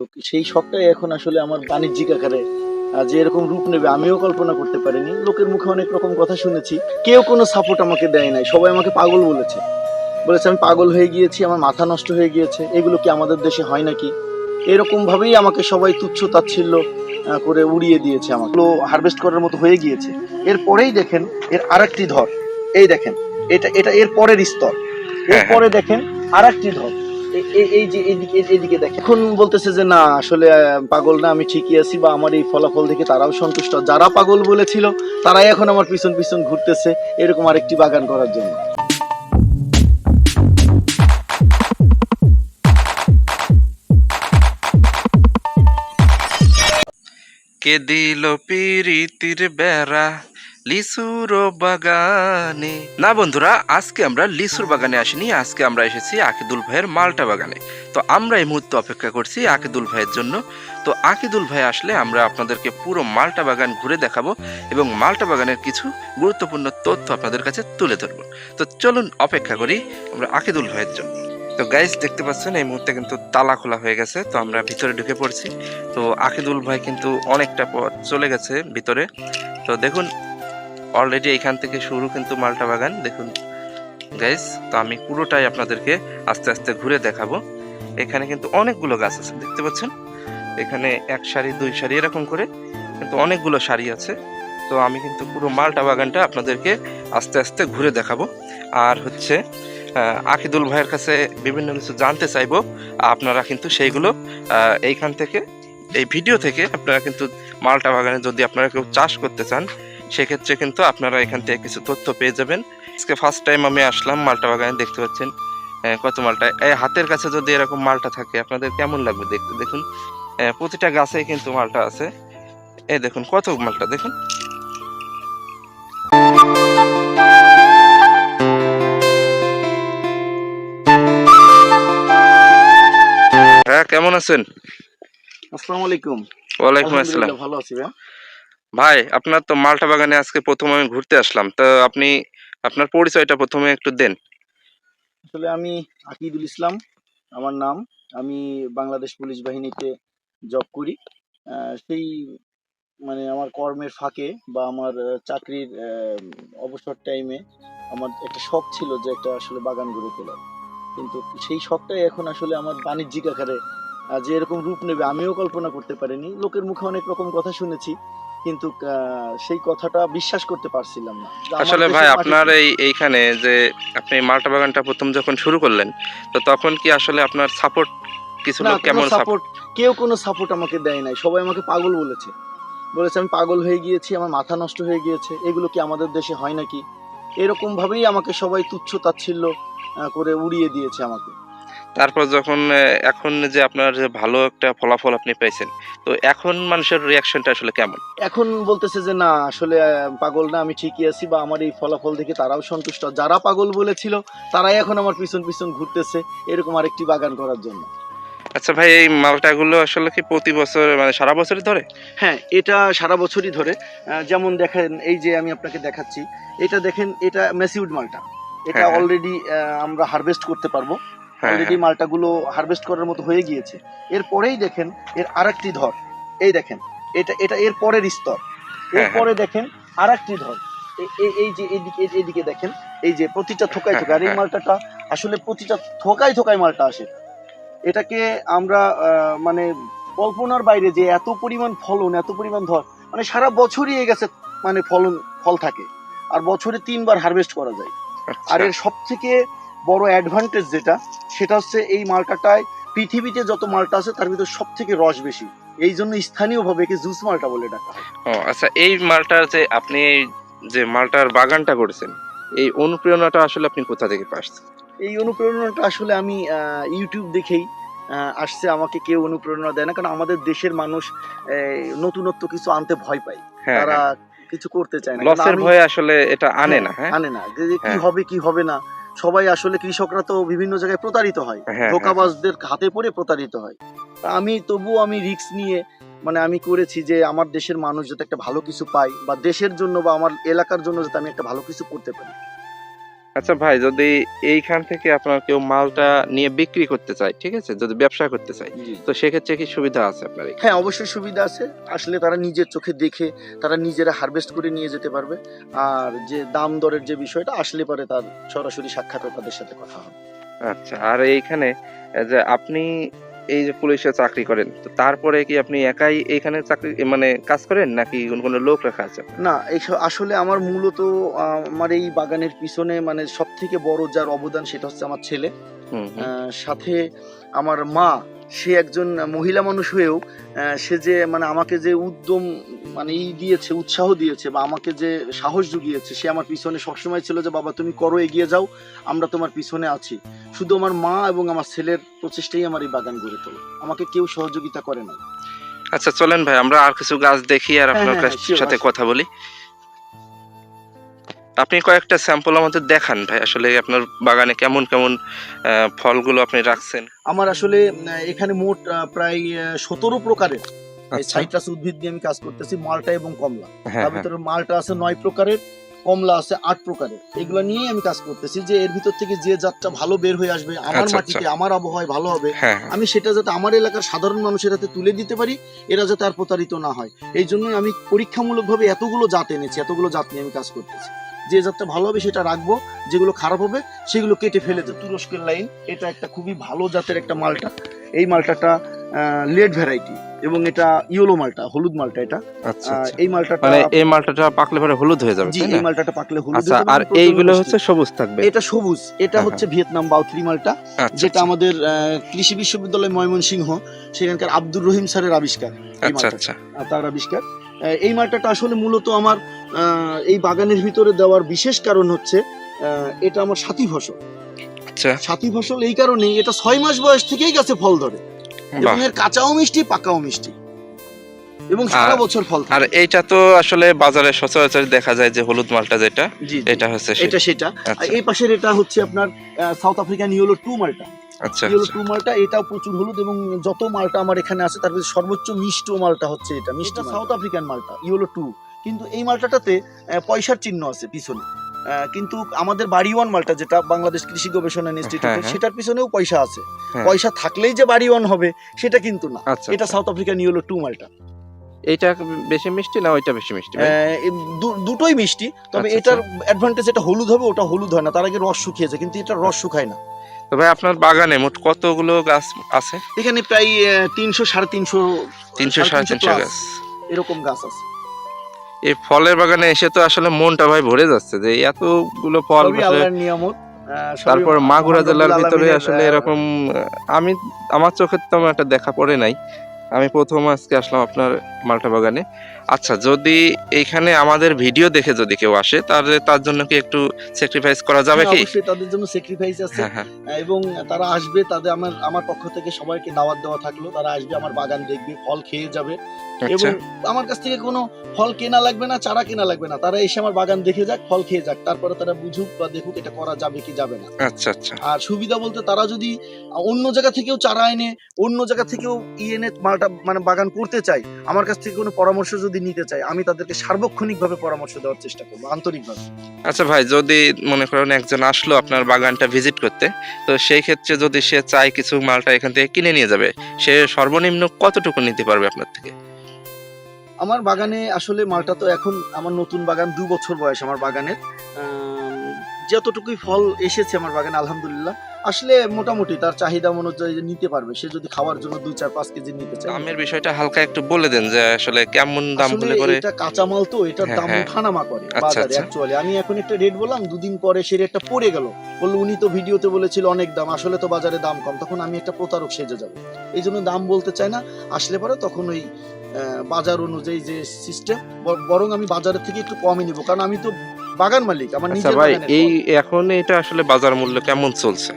তো সেই শখটাই এখন আসলে আমার বাণিজ্যিক আকারে যে এরকম রূপ নেবে আমিও কল্পনা করতে পারিনি। লোকের মুখে অনেক রকম কথা শুনেছি। কেউ কোনো সাপোর্ট আমাকে দেয় নাই। সবাই আমাকে পাগল বলেছে। বলেছে আমি পাগল হয়ে গিয়েছি আমার মাথা নষ্ট হয়ে গিয়েছে। এগুলো কি আমাদের দেশে হয় নাকি? এরকম ভাবেই আমাকে সবাই তুচ্ছ তাচ্ছিল্য করে উড়িয়ে দিয়েছে আমাকে। হারভেস্ট করার মতো হয়ে গিয়েছে। এরপরেই দেখেন এর আরেকটি ধর। এই দেখেন এটা এটা এর পরের স্তর। এরপরে দেখেন আরেকটি ধর। এই যে এইদিকে দেখেন। এখন বলতেছে যে, না, আসলে পাগল না, আমি ঠিকই আছি বা আমার এই ফলাফল দেখে তারাও সন্তুষ্ট। যারা পাগল বলেছিল, তারাই এখন আমার পিছন পিছন ঘুরতেছে এরকম আরেকটি বাগান করার জন্য। কে দিল পিরিতির বেড়া? লিসুর বাগানে। না বন্ধুরা, আজকে আমরা লিসুর বাগানে আসিনি, আজকে আমরা এসেছি আকিদুল ভাইয়ের মালটা বাগানে। তো আমরা এই মুহূর্তে অপেক্ষা করছি আকিদুল ভাইয়ের জন্য। তো আকিদুল ভাই আসলে আমরা আপনাদেরকে পুরো মালটা বাগান ঘুরে দেখাবো এবং মালটা বাগানের কিছু গুরুত্বপূর্ণ তথ্য আপনাদের কাছে তুলে ধরবো। তো চলুন অপেক্ষা করি আমরা আকিদুল ভাইয়ের জন্য। তো গাইস দেখতে পাচ্ছেন এই মুহূর্তে কিন্তু তালা খোলা হয়ে গেছে, তো আমরা ভিতরে ঢুকে পড়ছি। তো আকিদুল ভাই কিন্তু অনেকটা পথ চলে গেছে ভিতরে। তো দেখুন অলরেডি এইখান থেকে শুরু কিন্তু মালটা বাগান, দেখুন। গাইস তো আমি পুরোটাই আপনাদেরকে আস্তে আস্তে ঘুরে দেখাবো। এখানে কিন্তু অনেকগুলো গাছ আছে, দেখতে পাচ্ছেন? এখানে এক সারি, দুই সারি, এরকম করে কিন্তু অনেকগুলো সারি আছে। তো আমি কিন্তু পুরো মালটা বাগানটা আপনাদেরকে আস্তে আস্তে ঘুরে দেখাবো। আর হচ্ছে আকিদুল ভাইয়ের কাছে বিভিন্ন কিছু জানতে চাইব, আপনারা কিন্তু সেইগুলো এইখান থেকে, এই ভিডিও থেকে আপনারা কিন্তু মালটা বাগানে যদি আপনারা কেউ চাষ করতে চান সেক্ষেত্রে কিন্তু আপনারা এখান থেকে কিছু তথ্য পেয়ে যাবেন। আজকে ফার্স্ট টাইম আমি আসলাম মালটা বাগানে দেখতে পাচ্ছেন কত মালটা। এই হাতের কাছে যদি এরকম মালটা থাকে আপনাদের কেমন লাগবে দেখতে? দেখুন প্রতিটা গাছেই কিন্তু মালটা আছে। এই দেখুন কত মালটা দেখুন। হ্যাঁ কেমন আছেন? আসসালামু আলাইকুম। ওয়ালাইকুম আসসালাম। ভালো আছি ভাইয়া। ভাই, আপনার তো মালটা বাগানে আজকে প্রথম আমি ঘুরতে আসলাম। তো আপনি আপনার পরিচয়টা প্রথমে একটু দেন। আসলে আমি আকিদুল ইসলাম, আমার নাম। আমি বাংলাদেশ পুলিশ বাহিনীতে জব করি। সেই মানে আমার কর্মের ফাঁকে বা আমার চাকরির অবসর টাইমে আমার একটা শখ ছিল যে একটা আসলে বাগান গড়ে তোলার। কিন্তু সেই শখটাই এখন আসলে আমার বাণিজ্যিক আকারে যে এরকম রূপ নেবে আমিও কল্পনা করতে পারিনি। লোকের মুখে অনেক রকম কথা শুনেছি। কিন্তু সেই কথাটা বিশ্বাস করতে পারছিলাম না। আসলে ভাই আপনার এই এইখানে যে আপনি মালটা বাগানটা প্রথম যখন শুরু করলেন তো তখন কি আসলে আপনার সাপোর্ট কিছু লোক কেমন সাপোর্ট কেউ কোনো সাপোর্ট আমাকে দেয় নাই। সবাই আমাকে পাগল বলেছে। বলেছে আমি পাগল হয়ে গিয়েছি আমার মাথা নষ্ট হয়ে গিয়েছে। এগুলো কি আমাদের দেশে হয় নাকি? এরকম ভাবেই আমাকে সবাই তুচ্ছ তাচ্ছিল্য করে উড়িয়ে দিয়েছে আমাকে। তারপর যখন এখন যে আপনার যে ভালো একটা ফলাফল আপনি পেয়েছেন তো এখন মানুষের রিয়াকশনটা আসলে কেমন? এখন বলতেছে যে না আসলে পাগল না আমি ঠিকই আছি বা আমার এই ফলাফল দেখে তারাও সন্তুষ্ট। যারা পাগল বলেছিল তারাই এখন আমার পিছন পিছন ঘুরতেছে এরকম আরেকটি বাগান করার জন্য। আচ্ছা ভাই এই মালটাগুলো আসলে কি প্রতি বছর মানে সারা বছরই ধরে? হ্যাঁ এটা সারা বছরই ধরে। যেমন দেখেন এই যে আমি আপনাকে দেখাচ্ছি এটা দেখেন এটা মেসিউড মালটা। এটা হ্যাঁ, হ্যাঁ। অলরেডি আমরা হারভেস্ট করতে পারব। হ্যাঁ অলরেডি মালটাগুলো হারভেস্ট করার মতো হয়ে গিয়েছে। এরপরেই দেখেন এর আরেকটি ধর। এই দেখেন এটা এটা এর পরের স্তর। হ্যাঁ, এরপরে দেখেন আরেকটি ধর। এই যে এইদিকে এই- এইদিকে দেখেন এই যে প্রতিটা থোকায় হ্যাঁ, থোকায় আর এই হ্যাঁ। মালটাটা আসলে প্রতিটা থোকায় থোকায় মালটা আসে। এটাকে আমরা মানে কল্পনার বাইরে যে এত পরিমাণ ফলন এত পরিমাণ ধর মানে সারা বছরই এ গেছে মানে ফলন ফল থাকে। আর বছরে তিনবার হারভেস্ট করা যায়। আচ্ছা। আর এর সব থেকে বড় অ্যাডভান্টেজ যেটা সেটা হচ্ছে এই মালটাটায় পৃথিবীতে যত মালটা আছে তার ভিতর সব থেকে রস বেশি। এই জন্য স্থানীয়ভাবে একে জুস মালটা বলে ডাকা হয়। ও আচ্ছা এই মালটার যে আপনি যে মালটার বাগানটা করেছেন এই অনুপ্রেরণাটা আসলে আপনি কোথা থেকে পাচ্ছেন? এই অনুপ্রেরণাটা আসলে আমি ইউটিউব দেখেই আসছে। আমাকে কেউ অনুপ্রেরণা দেয় না কারণ আমাদের দেশের মানুষ নতুনত্ব কিছু আনতে ভয় পায়। হ্যাঁ তারা কিছু করতে চায় না। লসের ভয়ে আসলে এটা আনে না হ্যাঁ? আনে না। যে যে কি হ্যাঁ। হবে কি হবে না? সবাই আসলে কৃষকরা তো বিভিন্ন জায়গায় প্রতারিত হয়। হ্যাঁ, ধোকাবাজদের হাতে পড়ে প্রতারিত হয়। তা আমি তবুও আমি রিক্স নিয়ে মানে আমি করেছি যে আমার দেশের মানুষ যাতে একটা ভালো কিছু পায় বা দেশের জন্য বা আমার এলাকার জন্য যাতে আমি একটা ভালো কিছু করতে পারি। আচ্ছা ভাই যদি এইখান থেকে আপনার কেউ মালটা নিয়ে বিক্রি করতে চায় ঠিক আছে? যদি ব্যবসা করতে চায় তো সেক্ষেত্রে কি সুবিধা আছে আপনার হ্যাঁ অবশ্যই সুবিধা আছে। আসলে তারা নিজের চোখে দেখে তারা নিজেরা হারভেস্ট করে নিয়ে যেতে পারবে। আর যে দাম দরের যে বিষয়টা আসলে পরে তার সরাসরি সাক্ষাৎ তাদের সাথে কথা হবে। আচ্ছা আর এইখানে যে আপনি এই যে পুলিশে চাকরি করেন তো তারপরে কি আপনি একাই এখানে চাকরি মানে কাজ করেন নাকি কোন কোনো লোক রাখা আছে না এই আসলে আমার মূলত আমার এই বাগানের পিছনে মানে সব থেকে বড় যার অবদান সেটা হচ্ছে আমার ছেলে। সাথে আমার মা সে একজন মহিলা মানুষ হয়েও সে যে মানে আমাকে যে উদ্যম মানে ই দিয়েছে উৎসাহ দিয়েছে বা আমাকে যে সাহস জুগিয়েছে সে আমার পিছনে সবসময় ছিল যে বাবা তুমি করো এগিয়ে যাও আমরা তোমার পিছনে আছি। শুধু আমার মা এবং আমার ছেলের প্রচেষ্টাই আমার এই বাগান গড়ে তোলে। আমাকে কেউ সহযোগিতা করে না আচ্ছা চলেন ভাই আমরা আর কিছু গাছ দেখি আর আপনার হ্যাঁ, কাছ- হ্যাঁ, sure, সাথে কথা বলি। আপনি কয়েকটা স্যাম্পল আমাদের দেখান ভাই আসলে আপনার বাগানে কেমন কেমন আহ, ফলগুলো আপনি রাখছেন? আমার আসলে এখানে মোট প্রায় সতেরো প্রকারের আচ্ছা। সাইট্রাস উদ্ভিদ নিয়ে আমি কাজ করতেছি মালটা এবং কমলা। হ্যাঁ তার হ্যাঁ। ভিতরে মালটা আছে নয় প্রকারের কমলা আছে আট প্রকারের। এগুলো নিয়েই আমি কাজ করতেছি যে এর ভিতর থেকে যে জাতটা ভালো বের হয়ে আসবে আমার আচ্ছা, মাটিতে আমার আবহাওয়ায় ভালো হবে হ্যাঁ। আমি সেটা যাতে আমার এলাকার সাধারণ মানুষের হাতে তুলে দিতে পারি এরা যাতে আর প্রতারিত না হয়। এই জন্যই আমি পরীক্ষামূলকভাবে এতগুলো জাত এনেছি এতগুলো জাত নিয়ে আমি কাজ করতেছি। যে জাতটা ভালো হবে সেটা রাখব যেগুলো খারাপ হবে সেগুলো কেটে ফেলে দেবো। তুরস্কের লাইন এটা একটা খুবই ভালো জাতের একটা মালটা। এই মালটাটা লেড ভ্যারাইটি এবং এটা ইয়েলো মালটা হলুদ মালটা এটা। আচ্ছা আচ্ছা। এই মালটাটা মানে এই মালটাটা পাকলে পরে হলুদ হয়ে যাবে জি এই মালটাটা পাকলে হলুদ আচ্ছা হয়ে আর এইগুলো হচ্ছে সবুজ থাকবে? এটা সবুজ এটা হ্যাঁ, হচ্ছে ভিয়েতনাম বাউথরি মালটা আচ্ছা, যেটা। আমাদের কৃষি বিশ্ববিদ্যালয় ময়মনসিংহ সেখানকার আব্দুর রহিম স্যারের আবিষ্কার আচ্ছা আচ্ছা। তার আবিষ্কার। এই মালটাটা আসলে মূলত আমার এই বাগানের ভিতরে দেওয়ার বিশেষ কারণ হচ্ছে এটা আমার সাথী ফসল। আচ্ছা। সাথী ফসল এই কারণেই এটা ছয় মাস বয়স থেকেই গাছে ফল ধরে। এবং এর কাঁচাও মিষ্টি পাকাও মিষ্টি। এবং সারা বছর ফল আর এইটা তো আসলে বাজারে সচরাচর দেখা যায় যে হলুদ মালটা যেটা। এটা হচ্ছে এটা সেটা। আর আচ্ছা। এই পাশের এটা হচ্ছে আপনার সাউথ আফ্রিকান ইয়েলো টু মালটা। আচ্ছা ইয়েলো আচ্ছা। টু মালটা এটাও প্রচুর হলুদ এবং যত মালটা আমার এখানে আছে তার সর্বোচ্চ মিষ্ট মালটা হচ্ছে এটা মিষ্টি সাউথ আফ্রিকান মালটা ইয়েলো টু। কিন্তু এই মালটাটাতে পয়সার চিহ্ন আছে পিছনে। কিন্তু আমাদের বাড়ি ওয়ান মালটা যেটা বাংলাদেশ কৃষি গবেষণা ইনস্টিটিউট হ্যাঁ। সেটার পিছনেও পয়সা আছে। হ্যাঁ। পয়সা থাকলেই যে বাড়ি ওয়ান হবে সেটা কিন্তু না। আচ্ছা এটা আচ্ছা। সাউথ আফ্রিকান ইয়েলো টু মালটা। এইটা বেশি মিষ্টি না ওইটা বেশি মিষ্টি? দুটোই মিষ্টি তবে আচ্ছা, এটার অ্যাডভান্টেজ এটা হলুদ হবে ওটা হলুদ হয় না। তার আগে রস শুকিয়েছে কিন্তু এটা রস শুকায় না। তো ভাই আপনার বাগানে মোট কতগুলো গাছ আছে? এখানে প্রায় তিনশো সাড়ে তিনশো তিনশো সাড়ে তিনশো গাছ। এরকম গাছ আছে। এই ফলের বাগানে এসে তো আসলে মনটা ভাই ভরে যাচ্ছে যে এতগুলো ফল নিয়ামত তারপর মাগুরা জেলার ভিতরে আসলে এরকম আমি আমার চোখের তেমন একটা দেখা পড়ে নাই। আমি প্রথম আজকে আসলাম আপনার মালটা বাগানে। আচ্ছা যদি এইখানে আমাদের ভিডিও দেখে যদি কেউ আসে তাহলে তার জন্য কি একটু স্যাক্রিফাইস করা যাবে হ্যাঁ, কি? অবশ্যই তাদের জন্য স্যাক্রিফাইস আছে। হ্যাঁ হ্যাঁ। এবং তারা আসবে তাদের আমার আমার পক্ষ থেকে সবাইকে দাওয়াত দেওয়া থাকল। তারা আসবে আমার বাগান দেখবে ফল খেয়ে যাবে। আচ্ছা। এবং আমার কাছ থেকে কোনো ফল কেনা লাগবে না চারা কেনা লাগবে না। তারা এসে আমার বাগান দেখে যাক ফল খেয়ে যাক। তারপরে তারা বুঝুক বা দেখুক এটা করা যাবে কি যাবে না। আচ্ছা আচ্ছা। আর সুবিধা বলতে তারা যদি অন্য জায়গা থেকেও চারা এনে অন্য জায়গা থেকেও ই এনে মালটা মানে বাগান করতে চায় আমার কাছ থেকে কোনো পরামর্শ যদি নিতে চায় আমি তাদেরকে সার্বক্ষণিকভাবে পরামর্শ দেওয়ার চেষ্টা করব আন্তরিকভাবে। আচ্ছা ভাই যদি মনে করেন একজন আসলো আপনার বাগানটা ভিজিট করতে তো সেই ক্ষেত্রে যদি সে চায় কিছু মালটা এখান থেকে কিনে নিয়ে যাবে সে সর্বনিম্ন কতটুকু নিতে পারবে আপনার থেকে? আমার বাগানে আসলে মালটা তো এখন আমার নতুন বাগান দু বছর বয়স আমার বাগানের। যতটুকুই ফল এসেছে আমার বাগানে আলহামদুলিল্লাহ। আসলে মোটামুটি তার চাহিদা অনুযায়ী নিতে পারবে সে যদি খাওয়ার জন্য দুই চার পাঁচ কেজি নিতে চায়। দামের বিষয়টা হালকা একটু বলে দেন যে আসলে কেমন দাম হলে পরে এটা কাঁচামাল তো এটার হ্যাঁ, দাম হ্যাঁ। ওঠানামা করে আচ্ছা, বাজারে আচ্ছা। অ্যাকচুয়ালি আমি এখন একটা রেট বললাম দুদিন পরে সে রেটটা পড়ে গেল। বলল উনি তো ভিডিওতে বলেছিল অনেক দাম আসলে তো বাজারে দাম কম। তখন আমি একটা প্রতারক সেজে যাব। এই জন্য দাম বলতে চাই না। আসলে পরে তখন ওই বাজার অনুযায়ী যে সিস্টেম বরং আমি বাজারের থেকে একটু কমই নিব। কারণ আমি তো বাগান মালিক আমার আচ্ছা নিজের ভাই এই এখন এটা আসলে বাজার মূল্য কেমন চলছে?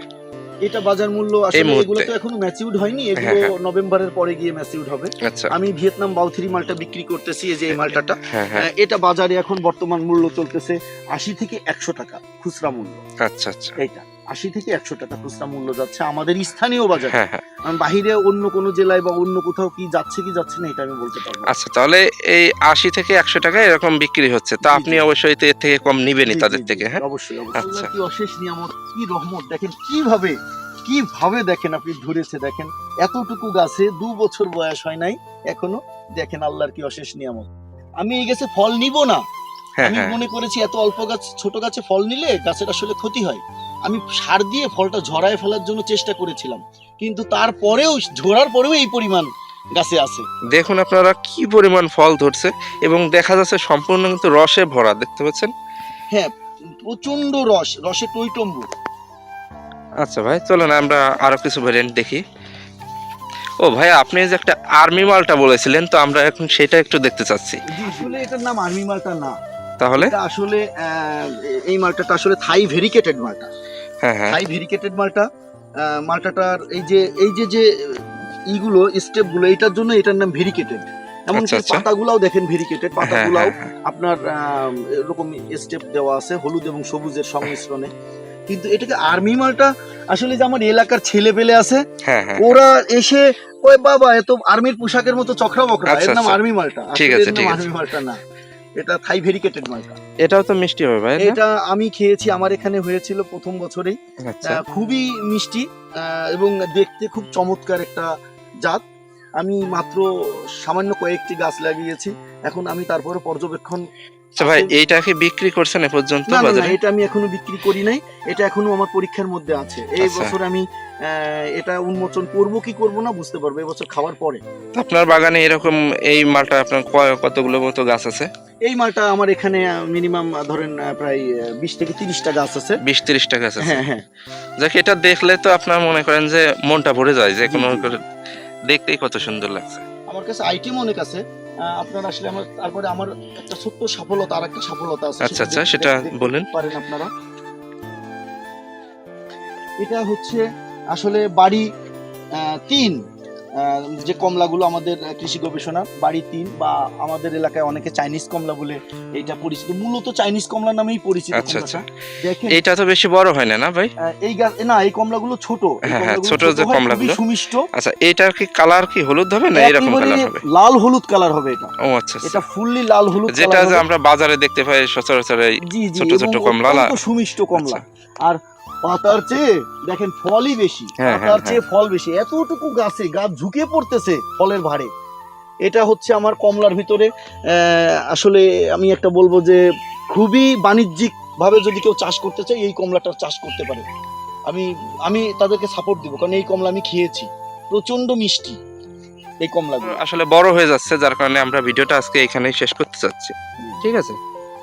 এটা বাজার মূল্য আসলে এগুলো তো এখনও ম্যাচিউড হয়নি হ্যাঁ, এগুলো হ্যাঁ। নভেম্বরের পরে গিয়ে ম্যাচিউড হবে। আচ্ছা। আমি ভিয়েতনাম বাউথরি মালটা বিক্রি করতেছি এই যে এই মালটাটা। হ্যাঁ হ্যাঁ। এটা বাজারে এখন বর্তমান মূল্য চলতেছে আশি থেকে একশো টাকা খুচরা মূল্য। আচ্ছা আচ্ছা। এইটা। আশি থেকে একশো টাকা খুচরা মূল্য যাচ্ছে আমাদের স্থানীয় বাজারে। হ্যাঁ হ্যাঁ। বাহিরে অন্য কোনো জেলায় বা অন্য কোথাও কি যাচ্ছে কি যাচ্ছে না এটা আমি বলতে পারব আচ্ছা তাহলে এই আশি থেকে একশো টাকা এরকম বিক্রি হচ্ছে। তো আপনি অবশ্যই এর থেকে কম নিবেনই তাদের থেকে হ্যাঁ? অবশ্যই অবশ্যই। আচ্ছা। কি অশেষ নিয়ামত কি রহমত? দেখেন কীভাবে কীভাবে দেখেন আপনি ধরেছে দেখেন এতটুকু গাছে দু বছর বয়স হয় নাই এখনও দেখেন আল্লাহর কি অশেষ নিয়ামত। আমি এই গাছে ফল নিব না। হ্যাঁ আমি মনে করেছি এত অল্প গাছ ছোট গাছে ফল নিলে গাছের আসলে ক্ষতি হয়। আমি সার দিয়ে ফলটা ঝরায় ফেলার জন্য চেষ্টা করেছিলাম। কিন্তু তারপরেও ঝরার পরেও এই পরিমাণ গাছে আছে। দেখুন আপনারা কি পরিমাণ ফল ধরছে এবং দেখা যাচ্ছে সম্পূর্ণ কিন্তু রসে ভরা দেখতে পাচ্ছেন? হ্যাঁ প্রচণ্ড রস রসে টইটম্বু আচ্ছা ভাই চলুন আমরা আরও কিছু ভ্যারিয়েন্ট দেখি। ও ভাই আপনি যে একটা আর্মি মালটা বলেছিলেন তো আমরা এখন সেটা একটু দেখতে চাচ্ছি। আসলে এটার নাম আর্মি মালটা না। তাহলে? এটা আসলে এই মালটাটা আসলে থাই ভেরিকেটেড মালটা। হ্যাঁ হ্যাঁ ভেরিকেটেড মালটা মালটাটার এই যে এই যে যে ইগুলো স্টেপগুলো এটার জন্য এটার নাম ভেরিকেটেড এমনকি আচ্ছা, আচ্ছা। পাতাগুলাও দেখেন ভেরিকেটেড হ্যাঁ পাতাগুলাও হ্যাঁ হ্যাঁ। আপনার এরকম স্টেপ দেওয়া আছে হলুদ এবং সবুজের সংমিশ্রণে কিন্তু এটাকে আর্মি মালটা আসলে যে আমার এলাকার ছেলে পেলে আছে হ্যাঁ হ্যাঁ ওরা এসে ওই বাবা এত আর্মির পোশাকের মতো চক্রা বকরা এর আচ্ছা, নাম আচ্ছা। আর্মি মালটা এর নাম ঠিক আছে। আর্মি মালটা না এটা থাই ভেরিকেটেড মালটা এটাও তো মিষ্টি হবে ভাই এটা আমি খেয়েছি আমার এখানে হয়েছিল প্রথম বছরেই। আচ্ছা। খুবই মিষ্টি এবং দেখতে খুব চমৎকার একটা জাত। আমি মাত্র সামান্য কয়েকটি গাছ লাগিয়েছি এখন আমি তারপরে পর্যবেক্ষণ আচ্ছা ভাই। এইটা কি বিক্রি করছেন এ পর্যন্ত না, বাজারে? এটা আমি এখনও বিক্রি করি নাই এটা এখনও আমার পরীক্ষার মধ্যে আছে। এই আচ্ছা। বছর আমি এটা উন্মোচন করব কি করব না বুঝতে পারব এবছর খাওয়ার পরে। আপনার বাগানে এরকম এই মালটা আপনার কয়- কতগুলো মতো গাছ আছে? এই মালটা আমার এখানে মিনিমাম ধরেন প্রায় বিশ থেকে তিরিশটা গাছ আছে। বিশ তিরিশটা গাছ আছে? হ্যাঁ হ্যাঁ। যাক এটা দেখলে তো আপনার মনে করেন যে মনটা ভরে যায় যে কোনো দেখতেই কত সুন্দর লাগছে। আমার কাছে আইটেম অনেক আছে। আপনার আসলে আমার তারপরে আমার একটা ছোট্ট সফলতা আর একটা সফলতা আছে। আচ্ছা, আচ্ছা, সেটা বলেন। পারেন আপনারা। এটা হচ্ছে আসলে বাড়ি তিন। যে কমলাগুলো আমাদের কৃষি গবেষণা বাড়ি তিন বা আমাদের এলাকায় অনেকে চাইনিজ কমলা বলে এটা পরিচিত। মূলত চাইনিজ কমলা নামেই পরিচিত আচ্ছা, আচ্ছা। দেখেন। এইটা তো বেশি বড় হয় না না ভাই? এই গাছ না এই কমলাগুলো ছোট। হ্যাঁ, হ্যাঁ, ছোট যে কমলাগুলো। সুমিষ্ট। আচ্ছা এইটার কি কালার কি হলুদ হবে না এরকম কালার হবে? লাল হলুদ কালার হবে এটা। ও আচ্ছা আচ্ছা। এটা ফুললি লাল হলুদ যেটা যে আমরা বাজারে দেখতে পাই সচরাচর ছোট ছোট কমলা আচ্ছা। সুমিষ্ট কমলা। আর পাতার চেয়ে দেখেন ফলই বেশি হ্যাঁ, পাতার হ্যাঁ, চেয়ে ফল বেশি। এতটুকু গাছে গাছ ঝুঁকে পড়তেছে ফলের ভারে এটা হচ্ছে আমার কমলার ভিতরে। আসলে আমি একটা বলব যে খুবই বাণিজ্যিক ভাবে যদি কেউ চাষ করতে চায় এই কমলাটা চাষ করতে পারে। আমি আমি তাদেরকে সাপোর্ট দিব কারণ এই কমলা আমি খেয়েছি। প্রচণ্ড মিষ্টি এই কমলাগুলো। আসলে বড় হয়ে যাচ্ছে যার কারণে আমরা ভিডিওটা আজকে এখানেই শেষ করতে চাচ্ছি। ঠিক আছে?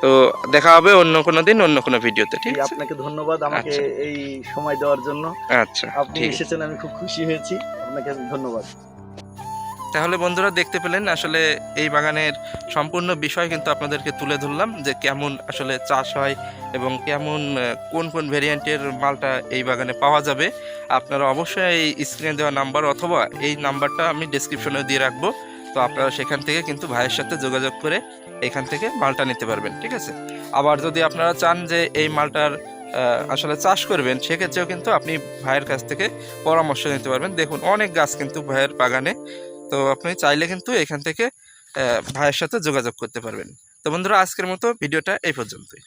তো দেখা হবে অন্য কোনো দিন অন্য কোনো ভিডিওতে ঠিক আছে? আপনাকে ধন্যবাদ আমাকে আচ্ছা। এই সময় দেওয়ার জন্য। আচ্ছা আপনি এসেছেন আমি খুব খুশি হয়েছি। আপনাকে ধন্যবাদ। তাহলে বন্ধুরা দেখতে পেলেন আসলে এই বাগানের সম্পূর্ণ বিষয় কিন্তু আপনাদেরকে তুলে ধরলাম যে কেমন আসলে চাষ হয় এবং কেমন কোন কোন ভেরিয়েন্টের মালটা এই বাগানে পাওয়া যাবে। আপনারা অবশ্যই এই স্ক্রিনে দেওয়া নাম্বার অথবা এই নাম্বারটা আমি ডেসক্রিপশনে দিয়ে রাখব। তো আপনারা সেখান থেকে কিন্তু ভাইয়ের সাথে যোগাযোগ করে এখান থেকে মালটা নিতে পারবেন, ঠিক আছে? আবার যদি আপনারা চান যে এই মালটার আসলে চাষ করবেন, সেক্ষেত্রেও কিন্তু আপনি ভাইয়ের কাছ থেকে পরামর্শ নিতে পারবেন। দেখুন, অনেক গাছ কিন্তু ভাইয়ের বাগানে, তো আপনি চাইলে কিন্তু এখান থেকে ভাইয়ের সাথে যোগাযোগ করতে পারবেন। তো বন্ধুরা, আজকের মতো ভিডিওটা এই পর্যন্তই।